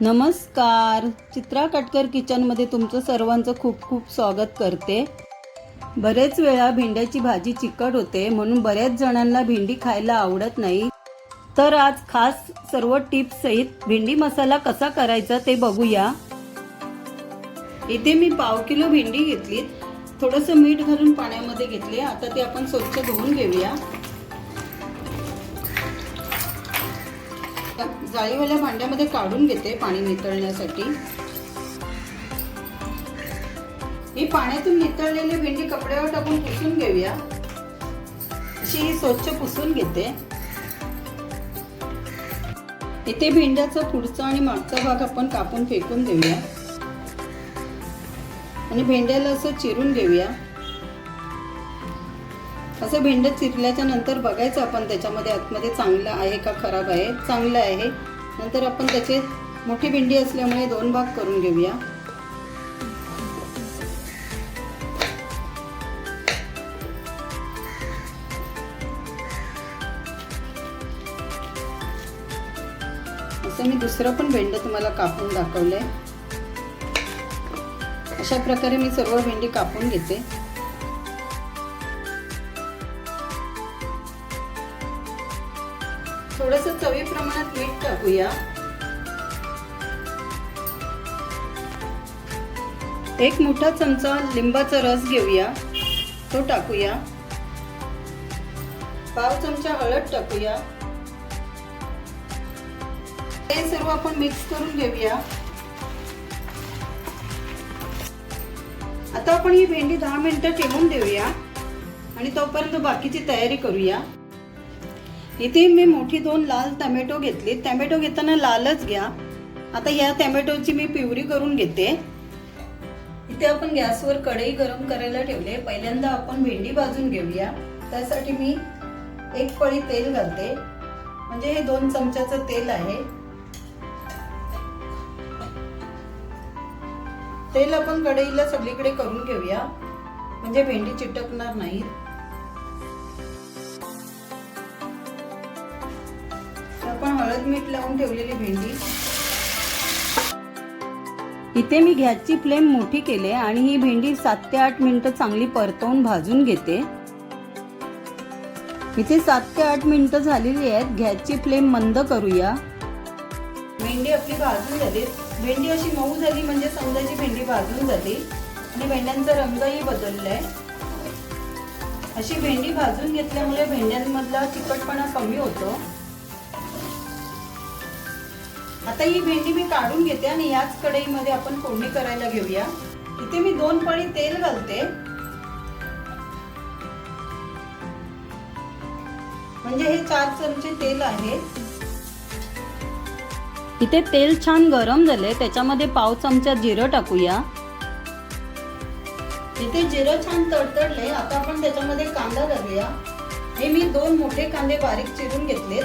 नमस्कार. चित्रा कटकर किचनमध्ये तुमचं सर्वांचं खूप खूप स्वागत करते. बरेच वेळा भेंड्याची भाजी चिकट होते म्हणून बऱ्याच जणांना भेंडी खायला आवडत नाही. तर आज खास सर्व टिप्स सहित भेंडी मसाला कसा करायचा ते बघूया. इथे मी पाव किलो भेंडी घेतली थोडंसं मीठ घालून पाण्यामध्ये घेतले. आता ते आपण स्वच्छ धुवून घेऊया. जाळीवाल्या भांड्यामध्ये काढून घेते पाणी नितळण्यासाठी. ही पाण्यातून नितळलेली भेंडी कपड्यावर टाकून पुसून घेऊया. अशी ही स्वच्छ पुसून घेते. इथे भेंड्याचा पुढचा आणि मागचा भाग आपण कापून फेकून देऊया. आणि भेंड्याला असं चिरून घेऊया. असं भेंडं चिरल्याच्या नंतर बघायचं आपण त्याच्यामध्ये आतमध्ये चांगलं आहे का खराब आहे. चांगलं आहे. नंतर आपण त्याचे मोठी भेंडी असल्यामुळे दोन भाग करून घेऊया. असं मी दुसरं पण भेंड तुम्हाला कापून दाखवलंय. अशा प्रकारे मी सर्व भेंडी कापून घेते. थोडस चवी प्रमाणात मीठ टाकूया. एक मोठा चमचा लिंबाचा रस घेऊया. तो टाकूया. पाव चमचा हळद टाकूया. हे सर्व आपण मिक्स करून घेऊया. आता आपण ही भेंडी दहा मिनिटं ठेवून देऊया. आणि तोपर्यंत बाकीची तयारी करूया. इथे मी मोठी दोन लाल टमॅटो घेतली. टमॅटो घेताना लालच घ्या. आता या टमॅटोची मी पिवरी करून घेते. इथे आपण गॅसवर कढई गरम करायला ठेवले पहिल्यांदा आपण भेंडी भाजून घेऊया. त्यासाठी मी एक पळी तेल घालते. म्हणजे हे दोन चमच्याचं तेल आहे. तेल आपण कढईला सगळीकडे करून घेऊया. म्हणजे भेंडी चिटकणार नाहीत. हळद मीठ लावून ठेवलेली भेंडी. इथे मी गॅसची फ्लेम मोठी केले आणि ही भेंडी सात ते आठ मिनिटं चांगली परतवून भाजून घेते. इथे सात ते आठ मिनिटं झालेली आहेत. गॅसची फ्लेम मंद करूया. भेंडी आपली भाजून झाली. भेंडी अशी मऊ झाली म्हणजे समजायची भेंडी भाजून झाली. आणि भेंड्यांचा रंगही बदललाय. अशी भेंडी भाजून घेतल्यामुळे भेंड्यांमधला चिकटपणा कमी होतो. आता ही भेंडी मी काढून घेते आणि याच कढईमध्ये आपण फोडणी करायला घेऊया. इथे मी दोन पळी तेल घालते. म्हणजे हे चार चमचे तेल आहे. इथे तेल छान गरम झाले त्याच्यामध्ये पाव चमचा जिरं टाकूया. इथे जिरं छान तडतडले आता आपण त्याच्यामध्ये कांदा घालूया. हे मी दोन मोठे कांदे बारीक चिरून घेतलेत.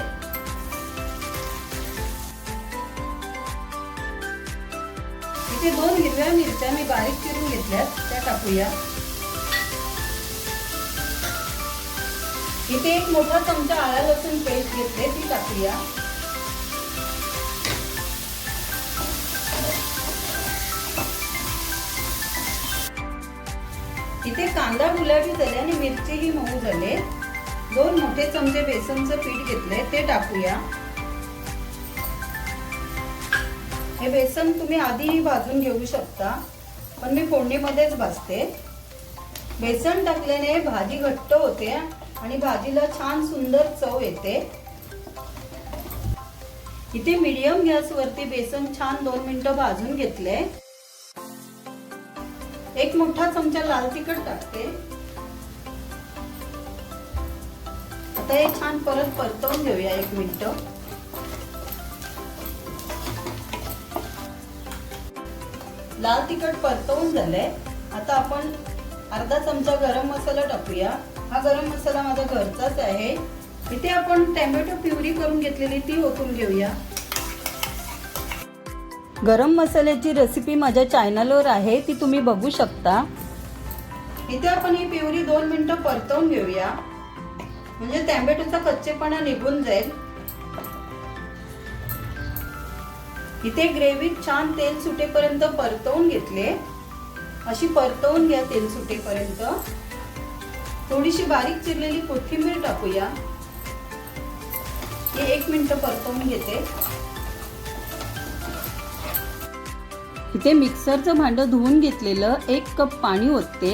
इथे दोन हिरव्या मिरच्या मी बारीक चिरून घेतल्यात त्या टाकूया. इथे एक मोठा चमचा आळा लसूण पेस्ट घेतले ती टाकूया. इथे कांदा गुलाबी झाले आणि मिरचीही मऊ झाले. दोन मोठे चमचे बेसनचं पीठ घेतले ते टाकूया. हे बेसन तुम्ही आधी भाजून घेऊ शकता पण मी फोडणीमध्येच भाजते. बेसन टाकल्याने भाजी घट्ट होते आणि भाजीला छान सुंदर चव येते. इथे मीडियम गॅसवरती बेसन छान दोन मिनिटं भाजून घेतले. एक मोठा चमचा लाल तिखट टाकते. आता हे छान परत परतवून घेऊया एक मिनिट. लाल तिखट परतवून झालंय. आता आपण अर्धा चमचा गरम मसाला टाकूया. हा गरम मसाला माझा घरचाच आहे. इथे आपण टॅमॅटो प्युरी करून घेतलेली ती ओतून घेऊया. गरम मसाल्याची रेसिपी माझ्या चॅनलवर आहे ती तुम्ही बघू शकता. इथे आपण ही प्युरी दोन मिनिटं परतवून घेऊया. म्हणजे टॅमॅटोचा कच्चेपणा निघून जाईल. इथे ग्रेव्हीत छान तेल सुटेपर्यंत परतवून घेतले. अशी परतवून घ्या तेल सुटेपर्यंत. थोडीशी बारीक चिरलेली कोथिंबीर टाकूया. हे एक मिनिट परतवून घेते. इथे मिक्सरचं भांड धुवून घेतलेलं एक कप पाणी ओतते.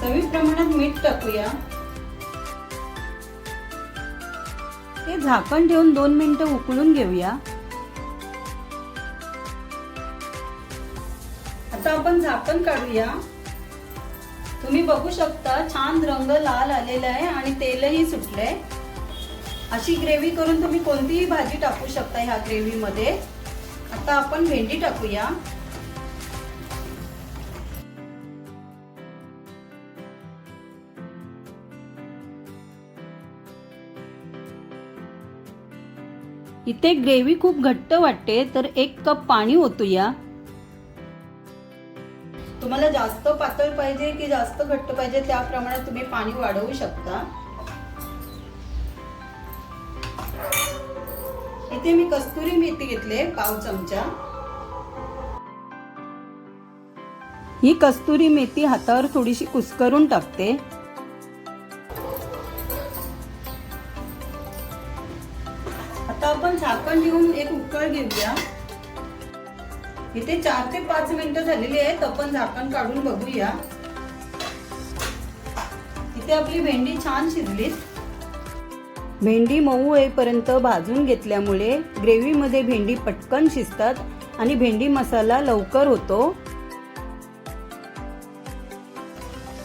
चवी प्रमाणात मीठ टाकूया. हे झाकण ठेवून दोन मिनिटं उकळून घेऊया. आता आपण झाकण काढूया. तुम्ही बघू शकता छान रंग लाल आलेला आहे आणि तेलही सुटलंय. अशी ग्रेव्ही करून तुम्ही कोणतीही भाजी टाकू शकता ह्या ग्रेव्ही मध्ये आता आपण भेंडी टाकूया. इथे ग्रेव्ही खूप घट्ट वाटते तर एक कप पाणी ओतूया. तुम्हाला जास्त पातळ पाहिजे की जास्त घट्ट पाहिजे त्याप्रमाणे तुम्ही पाणी वाढवू शकता. इथे मी कस्तुरी मेथी घेतले पाव चमचा. ही कस्तुरी मेथी हातावर थोडीशी कुस्करून टाकते. आपण झाकण देऊन एक उकळ घेऊया. इथे चार ते पाच मिनिटं झालेली आहेत आपण झाकण काढून बघूया. इथे आपली भेंडी छान शिजलीत. भेंडी मऊ येईपर्यंत भाजून घेतल्यामुळे ग्रेव्हीमध्ये भेंडी पटकन शिजतात आणि भेंडी मसाला लवकर होतो.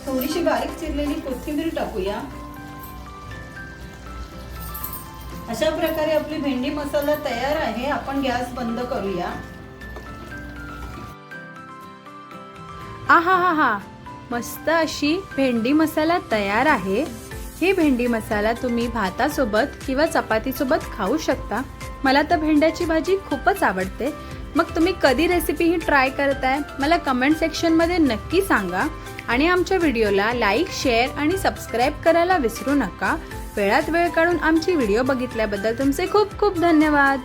थोडीशी बारीक चिरलेली कोथिंबीर टाकूया. अशा प्रकारे आपली भेंडी मसाला तयार आहे. आपण गॅस बंद करूया. आहा हा हा मस्त अशी भेंडी मसाला तयार आहे. ही भेंडी मसाला तुम्ही भातासोबत किंवा चपातीसोबत खाऊ शकता. मला तर भेंड्याची भाजी खूपच आवडते. मग तुम्ही कधी रेसिपी ही ट्राय करताय मला कमेंट सेक्शनमध्ये नक्की सांगा. आणि आमच्या व्हिडिओला लाईक शेअर आणि सबस्क्राईब करायला विसरू नका. वेळात वेळ काढून आमची व्हिडिओ बघितल्याबद्दल तुमचे खूप खूप धन्यवाद.